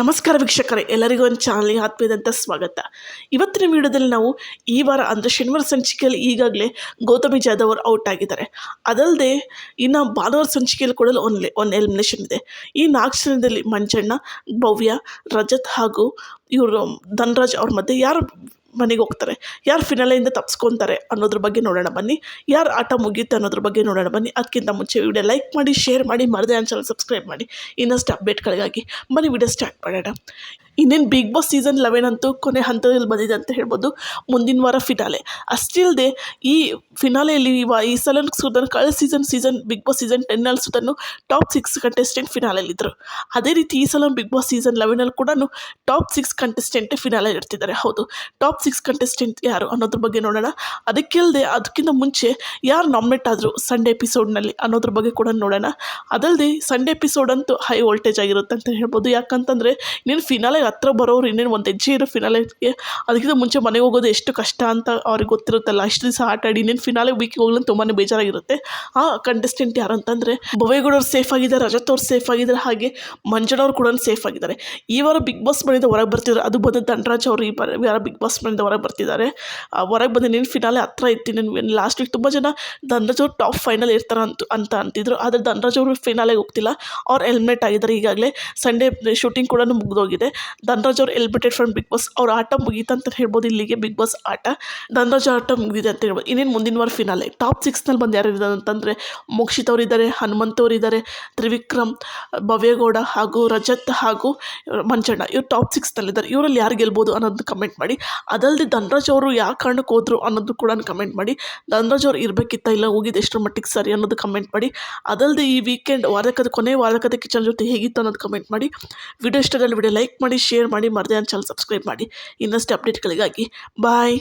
ನಮಸ್ಕಾರ ವೀಕ್ಷಕರೇ, ಎಲ್ಲರಿಗೂ ಒಂದು ಚಾನಲ್ಗೆ ಆತ್ಮೀಯದಂಥ ಸ್ವಾಗತ. ಇವತ್ತಿನ ವಿಡಿಯೋದಲ್ಲಿ ನಾವು ಈ ವಾರ ಅಂದರೆ ಶನಿವಾರ ಸಂಚಿಕೆಯಲ್ಲಿ ಈಗಾಗಲೇ ಗೌತಮಿ ಜಾಧವ್ ಅವರು ಔಟ್ ಆಗಿದ್ದಾರೆ. ಅದಲ್ಲದೆ ಇನ್ನು ಭಾನುವಾರ ಸಂಚಿಕೆಯಲ್ಲಿ ಕೂಡ ಒಂದು ಒಂದು ಎಲಿಮಿನೇಷನ್ ಇದೆ. ಈ ನಾಲ್ಕು ಜನದಲ್ಲಿ ಮಂಜಣ್ಣ, ಭವ್ಯ, ರಜತ್ ಹಾಗೂ ಇವರು ಧನರಾಜ್ ಅವ್ರ ಮಧ್ಯೆ ಯಾರು ಮನೆಗೆ ಹೋಗ್ತಾರೆ. ಯಾರು ಫಿನಾಲೆಯಿಂದ ತಪ್ಸ್ಕೊತಾರೆ ಅನ್ನೋದ್ರ ಬಗ್ಗೆ ನೋಡೋಣ ಬನ್ನಿ. ಯಾರು ಆಟ ಮುಗಿಯುತ್ತೆ ಅನ್ನೋದ್ರ ಬಗ್ಗೆ ನೋಡೋಣ ಬನ್ನಿ. ಅದಕ್ಕಿಂತ ಮುಂಚೆ ವಿಡಿಯೋ ಲೈಕ್ ಮಾಡಿ ಶೇರ್ ಮಾಡಿ, ಮರದೇ ಚಾನಲ್ ಸಬ್ಸ್ಕ್ರೈಬ್ ಮಾಡಿ. ಇನ್ನಷ್ಟು ಅಪ್ಡೇಟ್ಗಳಿಗಾಗಿ ಬನ್ನಿ ವಿಡಿಯೋ ಸ್ಟಾರ್ಟ್ ಮಾಡೋಣ. ಇನ್ನೇನು ಬಿಗ್ ಬಾಸ್ ಸೀಸನ್ ಲೆವೆನ್ ಅಂತೂ ಕೊನೆ ಹಂತದಲ್ಲಿ ಬಂದಿದೆ ಅಂತ ಹೇಳ್ಬೋದು. ಮುಂದಿನ ವಾರ ಫಿನಾಲೆ ಅಷ್ಟಿಲ್ಲದೆ ಈ ಫಿನಾಲೆಯಲ್ಲಿ ಇವ ಈ ಸಲ ಸುದನ್ ಕಳೆದ season season Bigg Boss season ಟೆನ್ನಲ್ಲಿ ಸುದನ್ನು ಟಾಪ್ ಸಿಕ್ಸ್ ಕಂಟೆಸ್ಟೆಂಟ್ ಫಿನಾಲಲ್ಲಿದ್ದರು ಅದೇ ರೀತಿ ಈ ಸಲ ಬಿಗ್ ಬಾಸ್ ಸೀಸನ್ ಲೆವೆನಲ್ಲಿ ಕೂಡ ಟಾಪ್ ಸಿಕ್ಸ್ ಕಂಟೆಸ್ಟೆಂಟೇ ಫಿನಾಲೆ ಇರ್ತಿದ್ದಾರೆ. ಹೌದು ಟಾಪ್ ಸಿಕ್ಸ್ ಕಂಟೆಸ್ಟೆಂಟ್ ಯಾರು ಅನ್ನೋದ್ರ ಬಗ್ಗೆ ನೋಡೋಣ. ಅದಕ್ಕೆ ಅಲ್ಲದೆ ಅದಕ್ಕಿಂತ ಮುಂಚೆ ಯಾರು ನಾಮಿನೇಟ್ ಆದರು ಸಂಡೇ ಎಪಿಸೋಡ್ನಲ್ಲಿ ಅನ್ನೋದ್ರ ಬಗ್ಗೆ ಕೂಡ ನೋಡೋಣ. ಅದಲ್ಲದೆ ಸಂಡೇ ಎಪಿಸೋಡ್ ಅಂತೂ ಹೈ ವೋಲ್ಟೇಜ್ ಆಗಿರುತ್ತೆ ಅಂತ ಹೇಳ್ಬೋದು. ಯಾಕಂತಂದರೆ ನೀನು ಫಿನಾಲೆಗೆ ಹತ್ರ ಬರೋರು ಇನ್ನೇನು ಒಂದು ಹೆಜ್ಜೆ ಇರೋ ಫಿನಾಲೆಗೆ ಅದಕ್ಕಿಂತ ಮುಂಚೆ ಮನೆಗೆ ಹೋಗೋದು ಎಷ್ಟು ಕಷ್ಟ ಅಂತ ಅವ್ರಿಗೆ ಗೊತ್ತಿರುತ್ತಲ್ಲ. ಅಷ್ಟು ದಿವಸ ಆಟ ಆಡಿ ಇನ್ನೇನು ಫಿನಾಲೆ ವೀಕಿಗೆ ಹೋಗ್ಲಂತ ತುಂಬಾ ಬೇಜಾರಾಗಿರುತ್ತೆ. ಆ ಕಂಟೆಸ್ಟೆಂಟ್ ಯಾರು ಅಂತಂದರೆ ಬೊವೇಗೌಡವ್ರು ಸೇಫ್ ಆಗಿದ್ದಾರೆ, ರಜತ್ ಅವ್ರು ಸೇಫ್ ಆಗಿದ್ದಾರೆ, ಹಾಗೆ ಮಂಜಣ್ಣವ್ರು ಕೂಡ ಸೇಫ್ ಆಗಿದ್ದಾರೆ. ಈ ವಾರ ಬಿಗ್ ಬಾಸ್ ಮನೆಯಿಂದ ಹೊರಗೆ ಬರ್ತಿದ್ದಾರೆ ಅದು ಬಂದ ಧನರಾಜ್ ಅವರು ಈ ವಾರ ಬಿಗ್ ಬಾಸ್ ಮನೆಯಿಂದ ಹೊರಗೆ ಬರ್ತಿದ್ದಾರೆ ಹೊರಗೆ ಬಂದು ನೀನು ಫಿನಾಲೆ ಹತ್ರ ಇತ್ತು ನೀನು ಲಾಸ್ಟ್ ವೀಕ್ ತುಂಬ ಜನ ಧನರಾಜ್ ಅವ್ರು ಟಾಪ್ ಫೈನಲ್ ಇರ್ತಾರೆ ಅಂತ ಅಂತ ಅಂತಿದ್ರು. ಆದರೆ ಧನರಾಜ್ ಅವರು ಫಿನಾಲೆಗೆ ಹೋಗ್ತಿಲ್ಲ. ಅವ್ರು ಹೆಲ್ಮೆಟ್ ಆಗಿದ್ದಾರೆ ಈಗಾಗಲೇ. ಸಂಡೇ ಶೂಟಿಂಗ್ ಕೂಡ ಮುಗಿದೋಗಿದೆ. ಧನರಾಜ್ ಅವ್ರು ಎಲ್ಬಿಟೆಡ್ ಫ್ರಮ್ ಬಿಗ್ ಬಾಸ್ ಅವ್ರ ಆಟ ಮುಗೀತು ಅಂತ ಹೇಳ್ಬೋದು, ಇಲ್ಲಿಗೆ ಬಿಗ್ ಬಾಸ್ ಆಟ. ಧನರಾಜ್ ಆಟ ಮುಗಿದಿದೆ ಅಂತ ಹೇಳ್ಬೋದು. ಇನ್ನೇನು ಮುಂದಿನ ವಾರ ಫಿನಾಲೆ ಟಾಪ್ ಸಿಕ್ಸ್ನಲ್ಲಿ ಬಂದು ಯಾರು ಇದ್ದಾರೆ ಅಂತಂದರೆ ಮೋಕ್ಷಿತ್ ಅವರು ಇದ್ದಾರೆ ಹನುಮಂತ್ ಅವರು ಇದ್ದಾರೆ ತ್ರಿವಿಕ್ರಮ್, ಭವ್ಯಗೌಡ ಹಾಗೂ ರಜತ್ ಹಾಗೂ ಮಂಚಣ್ಣ ಇವ್ರು ಟಾಪ್ ಸಿಕ್ಸ್ನಲ್ಲಿದ್ದಾರೆ ಇವರಲ್ಲಿ ಯಾರು ಗೆಲ್ಬೋದು ಅನ್ನೋದು ಕಮೆಂಟ್ ಮಾಡಿ. ಅದಲ್ಲದೆ ಧನರಾಜ್ ಅವರು ಯಾವ ಕಾರಣಕ್ಕೆ ಹೋದರು ಅನ್ನೋದು ಕೂಡ ಕಮೆಂಟ್ ಮಾಡಿ. ಧನರಾಜ್ ಅವ್ರು ಇರಬೇಕಿತ್ತ ಇಲ್ಲ ಹೋಗಿದ್ದು ಎಷ್ಟರ ಮಟ್ಟಿಗೆ ಸರಿ ಅನ್ನೋದು ಕಮೆಂಟ್ ಮಾಡಿ. ಅದಲ್ಲದೆ ಈ ವೀಕೆಂಡ್ ವಾರಕದ ಕೊನೆ ವಾರಕದ ಕಿಚನ್ ಜೊತೆ ಹೇಗಿತ್ತು ಅನ್ನೋದು ಕಮೆಂಟ್ ಮಾಡಿ. ವಿಡಿಯೋ ಇಷ್ಟದಲ್ಲಿ ವಿಡಿಯೋ ಲೈಕ್ ಮಾಡಿ ಶೇರ್ ಮಾಡಿ ಮರದೇ ಚಾನಲ್ ಸಬ್ಸ್ಕ್ರೈಬ್ ಮಾಡಿ. ಇನ್ನಷ್ಟು ಅಪ್ಡೇಟ್ಗಳಿಗಾಗಿ ಬಾಯ್